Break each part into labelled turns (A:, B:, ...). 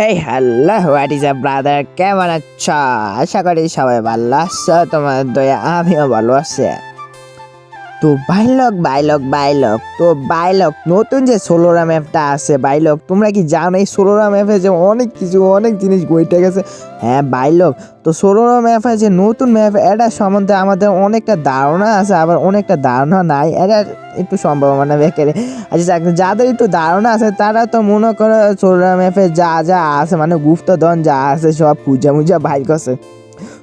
A: Hey hello what is a brother কেমন আছো? আশা করি সবাই ভালো আছো তোমার দয়া, আমিও ভালো আছি। তো বাইলক বাইলক বাইলক। তো বাইলক, নতুন যে সোলোরা ম্যাপটা আছে, বাইলক, তোমরা কি জানো এই সোলোরা ম্যাপে যে অনেক কিছু, অনেক জিনিস বইটে গেছে? হ্যাঁ বাইলক। তো সোলোরা ম্যাপে যে নতুন ম্যাপ এটা সম্বন্ধে আমাদের অনেকটা ধারণা আছে, আবার অনেকটা ধারণা নাই। এটা একটু সম্ভাবনা বেকারে আচ্ছা যাদের একটু ধারণা আছে, তারা তো মনে করো সোলোরা ম্যাপে যা যা আছে মানে গুপ্তধন যা আছে, সব পূজা মুজা বাইর করছে।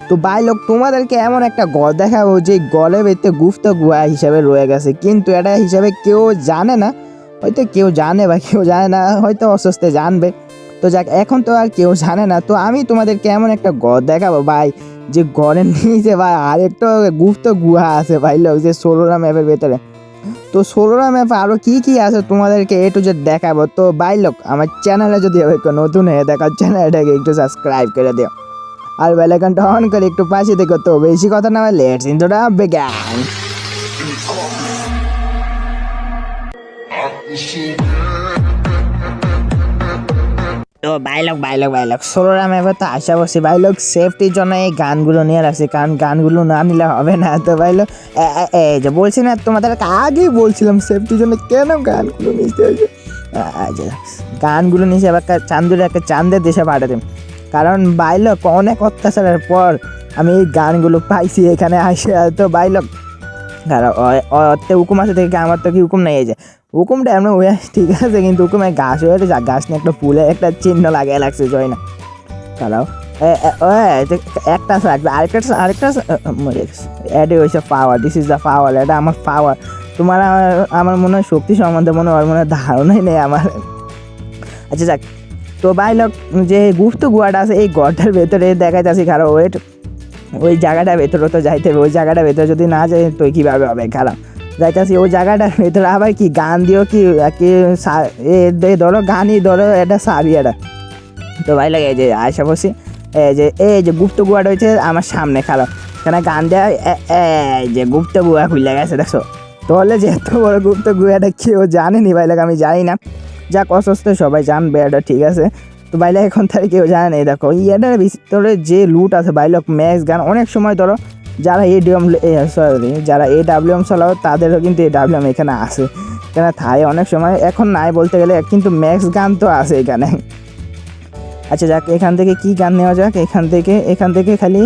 A: তো ভাই লোক, তোমাদেরকে এমন একটা গল দেখাবো যে গলে ভিতরে গুপ্ত গুহা হিসাবে রয়ে গেছে। কিন্তু এটা হিসাবে কেউ জানে না। হয়তো কেউ জানে বা কেউ জানে না, হয়তো অস্বস্তে জানবে। তো যাক, এখন তো আর কেউ জানে না। তো আমি তোমাদেরকে এমন একটা গড় দেখাবো ভাই, যে গড়ের নিচে ভাই আরেকটা গুপ্ত গুহা আছে ভাই লোক, যে ষোলোরা ম্যাপের ভেতরে। তো ষোলোরা ম্যাপে আরও কী কী আছে তোমাদেরকে এ টু জেড দেখাবো। তো ভাই লোক, আমার চ্যানেলে যদি নতুন হয়ে দেখা চ্যানেলটাকে একটু সাবস্ক্রাইব করে দিও। আর বেলাইকনটা অন করে একটু পাশে দেখো তো, বেশি কথা না লেটস দ্য বিজ্ঞান তো বাইলক বাইলক বাইলক ষোলোরা ম্যাপে তো আশা করছি বাইলক সেফটির জন্য এই গানগুলো নিয়ে রাখছি কারণ গানগুলো না নিলে হবে না। তো বাইলক এই যে বলছি না, তোমাদের আগেই বলছিলাম সেফটির জন্য কেন গানগুলো নিতে হয়েছে আচ্ছা গানগুলো নিচে আবার চান্দুরে একটা চান্দের দেশে পাঠাতে। কারণ বাইলক অনেক অত্যাচারের পর আমি এই গানগুলো পাইছি এখানে আসে তো বাইলক কারণ হুকুম আছে থেকে আমার তো কি হুকুম নেই যে হুকুমটা এমন হয়ে ঠিক আছে কিন্তু হুকুমে গাছ হয়ে গেছে গাছ নিয়ে একটা ফুলে একটা চিহ্ন লাগিয়ে লাগছে জয় না। এ- ও, একটা একটা- আরেকটা আরেকটা এটা হয়েছে power this is the power এটা আমার পাওয়ার তোমার আমার মনে হয় শক্তি সম্বন্ধে মনে হয় মনে হয় ধারণাই নেই আমার। আচ্ছা যাক তো ভাই লোক, যে গুপ্ত গুহাটা আছে, এই গড়টার ভেতরে দেখা যাচ্ছে কারও ওয়েট। ওই জায়গাটার ভেতরে তো যাইতে হবে, ওই জায়গাটার ভেতরে যদি না যাই, তো কীভাবে হবে? খারাপ। যাইতেছি ওই জায়গাটার ভেতরে, আবার কি গান দিও কি ধরো গানই, ধরো এটা সারি এটা। তো ভাই লাগে যে আয়সা বসি, এই যে এই যে গুপ্ত গুহাটা হয়েছে আমার সামনে, খারাপ। কেন গান দেওয়া এই যে গুপ্ত গুহা খুলে গেছে, দেখছ? তাহলে যে এত বড় গুপ্ত গুহাটা কেউ জানেনি ভাই লাগে আমি জানি না। যাক, অসুস্থ সবাই জানবে এটা ঠিক আছে। তো বাইলে এখন তার কেউ জানে না দেখো এটার ভিতরে যে লুট আছে, বাইলক ম্যাক্স গান অনেক সময় ধরো যারা এ ডিএম সরি যারা এ ডাব্লিউএম চালাও, তাদেরও কিন্তু এ ডাব্লিউএম এখানে আছে। এখানে থাই অনেক সময়, এখন নাই বলতে গেলে, কিন্তু ম্যাক্স গান তো আছে এখানে। আচ্ছা যাক, এখান থেকে কি গান নেওয়া যাক? এখান থেকে এখান থেকে খালি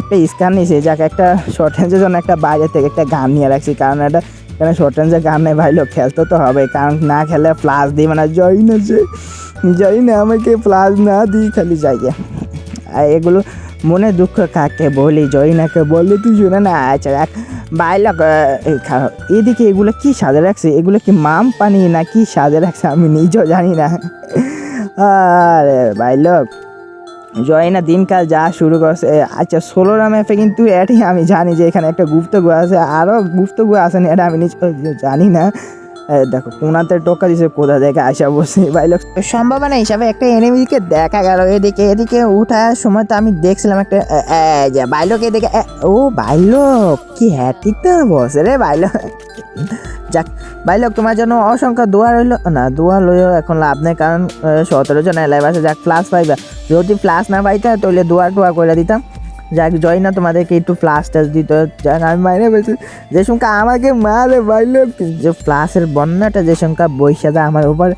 A: একটা স্ক্যান নিয়েছে। যাক, একটা শর্ট জন্য একটা বাইরে থেকে একটা গান নিয়ে রাখছি, কারণ এটা এখানে শর্ট রেঞ্জের গান নেই? ভাই, লোক, খেলতে তো হবে। কারণ না খেলে প্লাস দিই মানে জয় না যে জয় না, আমাকে প্লাস না দিই খালি যাইয়ে। আর এগুলো মনে দুঃখ কাকে বলি জয়নাকে বললে তুই শুনে না। আচ্ছা এক বাইলক এদিকে এগুলো কি সাজে রাখছে? এগুলো কি মাম পানি না কি সাজে রাখছে? আমি নিজেও জানি না। আরে বাইলক জয়না দিনকাল যা শুরু করছে। আচ্ছা ষোলোরা ম্যাপে কিন্তু এটাই আমি জানি যে এখানে একটা গুপ্ত গুহা আছে। আরও গুপ্ত গুহা আছে এটা আমি নিজ জানি না। দেখো, কোনাতে টোকা দিছে, কোথা থেকে আসা বসে বাইলক সম্ভাবনা হিসাবে একটা এনিমিকে দেখা গেল। এদিকে এদিকে উঠার সময় তো আমি দেখছিলাম একটা বাইলক এদিকে ও বাইলক কি হ্যাটিকটা বসে রে বাইলক যাক বাইলক তোমার জন্য অসংখ্য দোয়া রইল। না, দোয়া লইও এখন লাভ নেই, কারণ সতেরো জন এলাইভ আছে। যাক প্লাস পাইবা। যদি প্লাস না পাইতা, তাহলে দোয়া টোয়া করে দিতাম। যাক জয় না তোমাদেরকে একটু ফ্লাস টাস দিত। যাক, আমি মাইনে বলছি যে সংখ্যা আমাকে মারে বাইলক যে প্লাসের বন্যাটা, যে সংখ্যা বৈশা দেয় আমার উপর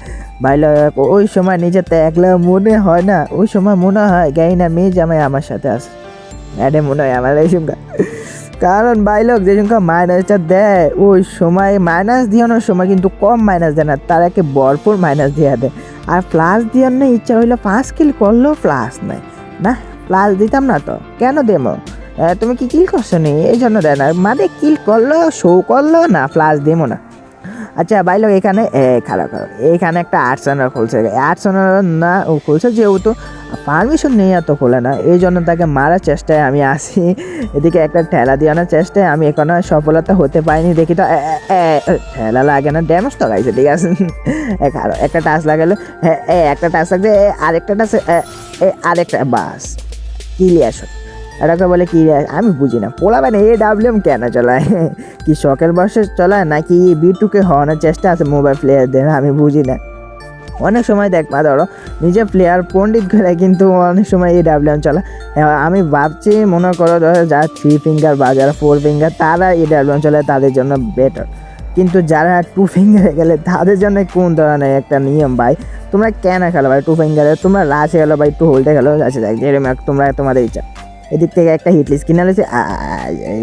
A: বাইলক ওই সময় নিজেতে একলা মনে হয় না, ওই সময় মনে হয় গাই না মেয়ে জামাই আমার সাথে আছে। এটা মনে হয় আমার এই সংখ্যা। কারণ বাইলক যে সংখ্যা মাইনাসটা দেয়, ওই সময় মাইনাস দিয়ানোর সময় কিন্তু কম মাইনাস দেয় না, তার একে ভরপুর মাইনাস দিয়ে দেয়। আর প্লাস দিয়ানোর ইচ্ছা হইল পাঁচ কিল করলেও প্লাস নেয় না প্লাস দিতাম না তো, কেন দেবো? তুমি কি কিল করছ নি? এই জন্য দেয় না। মানে কিল করল শো করল, না প্লাস দেবো না। আচ্ছা বাইলক এখানে এ, খারাপ খারাপ। এখানে একটা আর্টস অনার খুলছে। আর্টস অনার না ও খুলছে যেহেতু পারমিশন নেই এত খোলে না। এই জন্য তাকে মারার চেষ্টায় আমি আসি এদিকে একটা ঠেলা দিয়ে আনার চেষ্টায় আমি এখনও সফলতা হতে পারিনি দেখি তো ঠেলা লাগে না ড্যামেজ তো গাইছে ঠিক আছে? খারাপ একটা টাচ লাগালো হ্যাঁ একটা টাচ লাগবে এ, আরেকটা টাচ আরেকটা বাস ক্লিয়ার এটাকে বলে কি আমি বুঝি না। পোলাবেন এ ডাব্লিউএম কেন চালায়? কি শখের বসে চালায় নাকি বি টুকে হওয়ানোর চেষ্টা আছে মোবাইল প্লেয়ারদের আমি বুঝি না। অনেক সময় দেখবা ধরো নিজে প্লেয়ার পণ্ডিত করে কিন্তু অনেক সময় এই ডাব্লিউএম চলে আমি ভাবছি, মনে করো, ধরো, যারা থ্রি ফিঙ্গার বা যারা ফোর ফিঙ্গার তারা এই ডাব্লিউএম চলে তাদের জন্য বেটার কিন্তু যারা টু ফিঙ্গারে গেলে, তাদের জন্য কোন ধরনের একটা নিয়ম ভাই? তোমরা কেন খেলো ভাই টু ফিঙ্গারে তোমরা লাচে গেলো ভাই টু হোল্ডে খেলো আচ্ছা দেখ যেরকম তোমরা তোমাদের ইচ্ছা। এদিক থেকে একটা হিটলিস কিনে আলেছে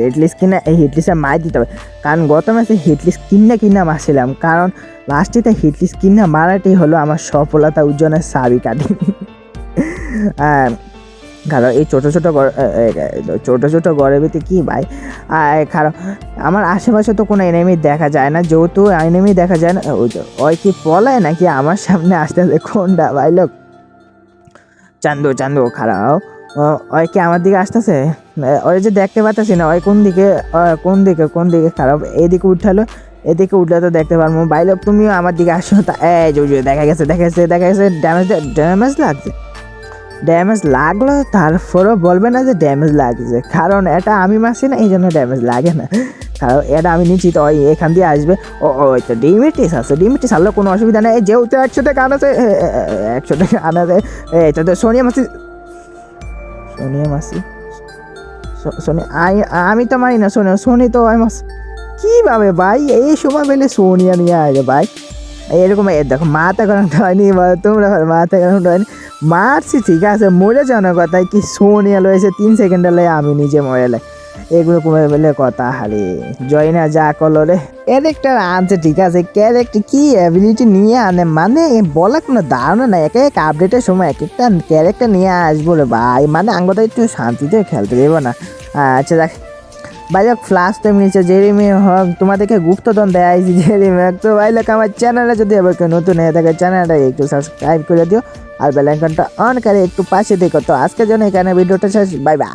A: হিটলিস কিনে, এই হিটলিসে মাই দিতে হবে। কারণ গত ম্যাচে হিটলিস কিনে কিনে মারছিলাম কারণ লাস্টেতে হিটলিস কিনে মারাটাই হলো আমার সফলতা উজ্জ্বলের সাবি কাটি কারণ এই ছোটো ছোটো ছোটো ছোটো ভিতরে কী ভাই? কারণ আমার আশেপাশে তো কোনো এনিমি দেখা যায় না। যেহেতু এনিমি দেখা যায় না, ওই কি পলায় নাকি আমার সামনে আসতে আসতে কোনটা ভাই লোক? চান্দু চান্দু খারাপ ওই কি আমার দিকে আসতেছে? ওই যে দেখতে পাচ্ছি না, ওই কোন দিকে কোন দিকে কোন দিকে খারাপ? এদিকে উঠালো এদিকে উঠলে তো দেখতে পারব। ভাই লোক তুমিও আমার দিকে আসো, তা, এই যে দেখা গেছে দেখা গেছে দেখা গেছে ড্যামেজ ড্যামেজ লাগছে? ড্যামেজ লাগল? তারপরেও বলবে না যে ড্যামেজ লাগছে। কারণ এটা আমি মারছি না, এই জন্য ড্যামেজ লাগে না। কারণ এটা আমি নিচ্ছি তো ওই এখান দিয়ে আসবে। ও ওই তো ডিমিটিস আছে। ডিমিটিস আনলে কোনো অসুবিধা নেই। যেহেতু একশো টাকা আনাছে একশো টাকা আনাছে এটা তো সোনিয়া মাসি মাসি। সো- সোনি আমি তো মানি না সোনি সোনি তো আমার কীভাবে ভাই, এই সময় পেলে সোনিয়া নিয়ে আসবে ভাই। এরকম দেখো, মাথা গরমটা হয়নি তোমরা মাথা গরমটা হয়নি। মারছি ঠিক আছে, মরে যাওয়ার কথায় কি সোনিয়া লয়েছে, তিন সেকেন্ডে লয়ে আমি নিজে মরে লাই এগুলো কমে বলে কথা, হারে। জয়না যা করল রে। ক্যারেক্টার আনছে ঠিক আছে ক্যারেক্টার কি অ্যাবিলিটি নিয়ে আনে? মানে বলা কোনো ধারণা নাই, এক এক আপডেটের সময় এক একটা ক্যারেক্টার নিয়ে আসব রে ভাই। মানে আঙ্গটা একটু শান্তিতে খেলতে দেবো না। আচ্ছা দেখ, ভাই লোক ফ্লাশ তো নিচে জেরিমি হোক, তোমাদেরকে গুপ্তধন দেয় জেরিমি হোক। তো ভাই লোক আমার চ্যানেলে যদি আবার কেউ নতুন হয়ে থাকে চ্যানেলটা একটু সাবস্ক্রাইব করে দিও। আর বেলাইকনটা অন করে একটু পাশে দেখো। তো আজকের জন্য এখানে ভিডিওটা শেষ। Bye bye